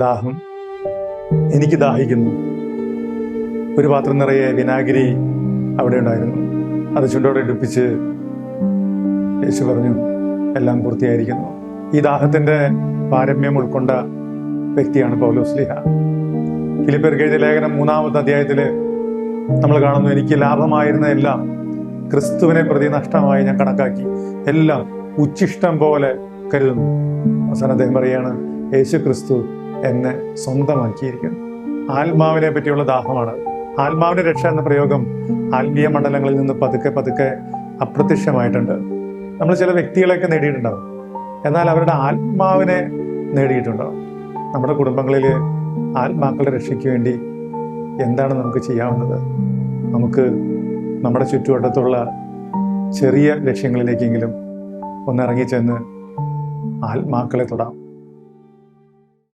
ദാഹം എനിക്ക് ദാഹിക്കുന്നു. ഒരു പാത്രം നിറയെ വിനാഗിരി അവിടെ ഉണ്ടായിരുന്നു. അത് ചുണ്ടോടെ എടുപ്പിച്ച് യേശു പറഞ്ഞു എല്ലാം പൂർത്തിയായിരിക്കുന്നു. ഈ ദാഹത്തിന്റെ പാരമ്യം ഉൾക്കൊണ്ട വ്യക്തിയാണ് പൗലോസ്ലിഹ ലിഹ. എഴുതിയ ലേഖനം മൂന്നാമത്തെ അധ്യായത്തിൽ നമ്മൾ കാണുന്നു എനിക്ക് ലാഭമായിരുന്ന എല്ലാം ക്രിസ്തുവിനെ പ്രതി നഷ്ടമായി ഞാൻ കണക്കാക്കി. എല്ലാം ഉച്ചിഷ്ടം പോലെ കരുതുന്നു. അവസാനം അദ്ദേഹം പറയാണ് യേശു ക്രിസ്തു എന്നെ സ്വന്തമാക്കിയിരിക്കുന്നു. ആത്മാവിനെ പറ്റിയുള്ള ദാഹമാണ്. ആത്മാവിന്റെ രക്ഷ എന്ന പ്രയോഗം ആത്മീയ മണ്ഡലങ്ങളിൽ നിന്ന് പതുക്കെ പതുക്കെ അപ്രത്യക്ഷമായിട്ടുണ്ട്. നമ്മൾ ചില വ്യക്തികളെയൊക്കെ നേടിയിട്ടുണ്ടാവും. എന്നാൽ അവരുടെ ആത്മാവിനെ നേടിയിട്ടുണ്ടാവും നമ്മുടെ കുടുംബങ്ങളിൽ ആത്മാക്കളുടെ രക്ഷയ്ക്ക് വേണ്ടി എന്താണ് നമുക്ക് ചെയ്യാവുന്നത്? നമുക്ക് നമ്മുടെ ചുറ്റുവട്ടത്തുള്ള ചെറിയ ലക്ഷ്യങ്ങളിലേക്കെങ്കിലും ഒന്നിറങ്ങിച്ചെന്ന് ആത്മാക്കളെ തൊടാം.